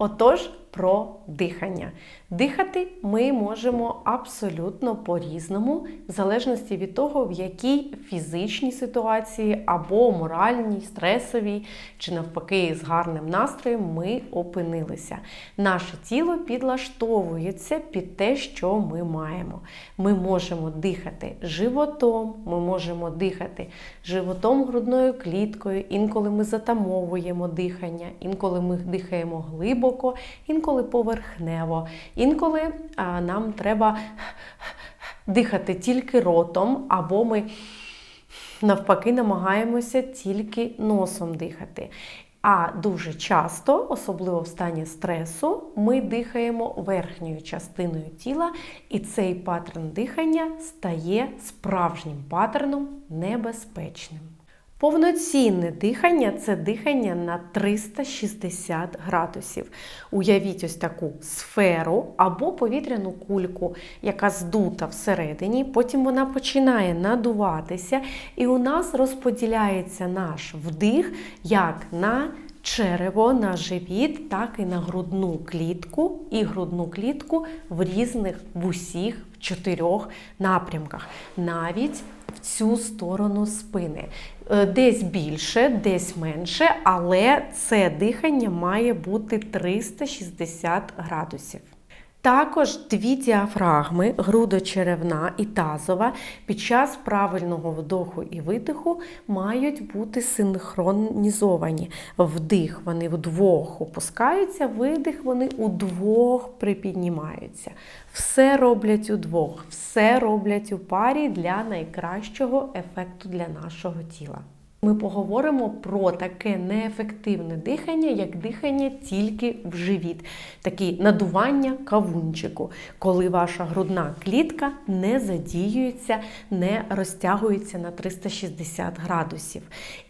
Отож, про дихання. Дихати ми можемо абсолютно по-різному, в залежності від того, в якій фізичній ситуації або моральній, стресовій, чи навпаки, з гарним настроєм ми опинилися. Наше тіло підлаштовується під те, що ми маємо. Ми можемо дихати животом, ми можемо дихати животом грудною кліткою, інколи ми затамовуємо дихання, інколи ми дихаємо глибоко, інколи поверхнево, інколи а, нам треба дихати тільки ротом, або ми навпаки намагаємося тільки носом дихати. А дуже часто, особливо в стані стресу, ми дихаємо верхньою частиною тіла, і цей паттерн дихання стає справжнім паттерном небезпечним. Повноцінне дихання це дихання на 360 градусів. Уявіть ось таку сферу або повітряну кульку, яка здута всередині, потім вона починає надуватися, і у нас розподіляється наш вдих як на черево, на живіт, так і на грудну клітку, і грудну клітку в різних в усіх в чотирьох напрямках, навіть в цю сторону спини. Е, Десь більше, десь менше, але це дихання має бути 360 градусів. Також дві діафрагми, грудочеревна і тазова, під час правильного вдоху і видиху мають бути синхронізовані. Вдих вони вдвох опускаються, видих вони удвох припіднімаються. Все роблять удвох, все роблять у парі для найкращого ефекту для нашого тіла. Ми поговоримо про таке неефективне дихання, як дихання тільки в живіт, такі надування кавунчику, коли ваша грудна клітка не задіюється, не розтягується на 360 градусів.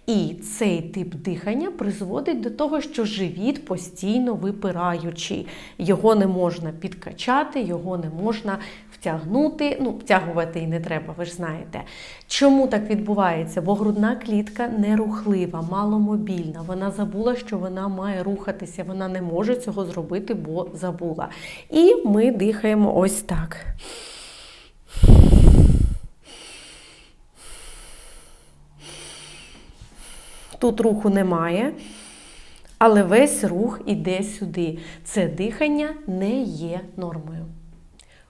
І цей тип дихання призводить до того, що живіт постійно випираючий. Його не можна підкачати, його не можна втягнути. Ну, втягувати і не треба, ви ж знаєте. Чому так відбувається? Бо грудна клітка нерухлива, маломобільна. Вона забула, що вона має рухатися, вона не може цього зробити, бо забула. І ми дихаємо ось так. Тут руху немає, але весь рух іде сюди. Це дихання не є нормою.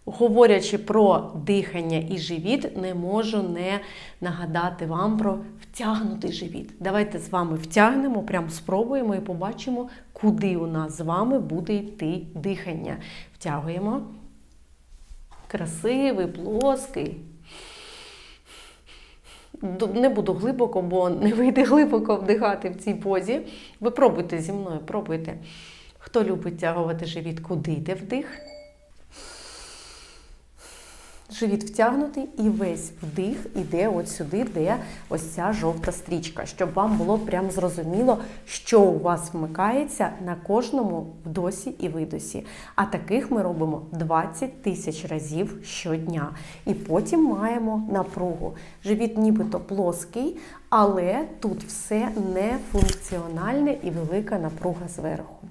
Говорячи про дихання і живіт, не можу не нагадати вам про втягнутий живіт. Давайте з вами втягнемо, прям спробуємо і побачимо, куди у нас з вами буде йти дихання. Втягуємо. Красивий, плоский. Не буду глибоко, бо не вийде глибоко вдихати в цій позі. Ви пробуйте зі мною, пробуйте. Хто любить тягувати живіт, куди йде вдих? Живіт втягнутий і весь вдих іде от сюди, де ось ця жовта стрічка, щоб вам було прям зрозуміло, що у вас вмикається на кожному вдосі і видосі. А таких ми робимо 20 тисяч разів щодня. І потім маємо напругу. Живіт нібито плоский, але тут все нефункціональне і велика напруга зверху.